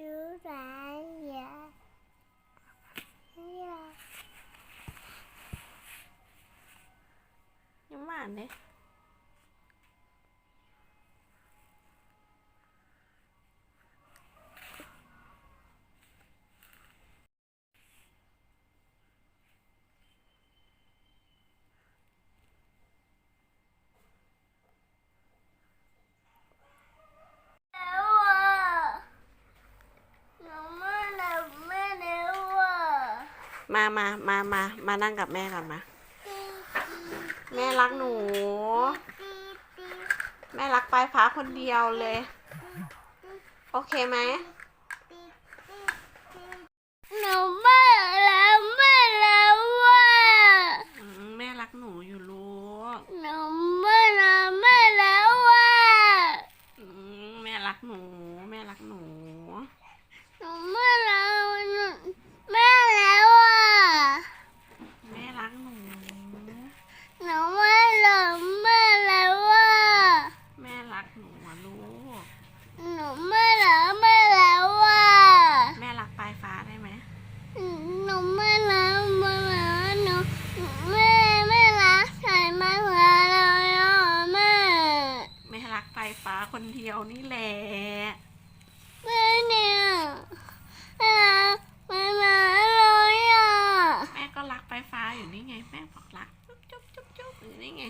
ดูร้ายอย่าอย่ายิ้มหวานดิแล้วอะหนูไม่แล้วแม่แล้วอะ มามามามามานั่งกับแม่ก่อนมา แม่รักหนู แม่รักปลายฟ้าคนเดียวเลย โอเคไหมหนูไม่แล้วแม่แล้วอะอืมแม่รักหนูอยู่ลูกหนูไม่แล้วแม่แล้วอะอืมแม่รักหนู แม่รักหนู หนูไม่แล้วแม่แล้วอะ แม่รักหนู หนูไม่แล้วแม่แล้วอะ แม่รักหนูอะลูก หนูไม่แล้วแม่แล้วอะ แม่รักปลายฟ้าได้ไหม หนูไม่แล้วแม่แล้วหนูแม่ไม่รักใครมากเลยอะแม่ แม่รัก ปลายฟ้าคนเดียวนี่แหละแม่เนี่ยแม่รักแม่มาเลยอะแม่ก็รักปลายฟ้าอยู่นี่ไง แม่บอกรักจุ๊บจุ๊บจุ๊บจุ๊บอยู่นี่ไง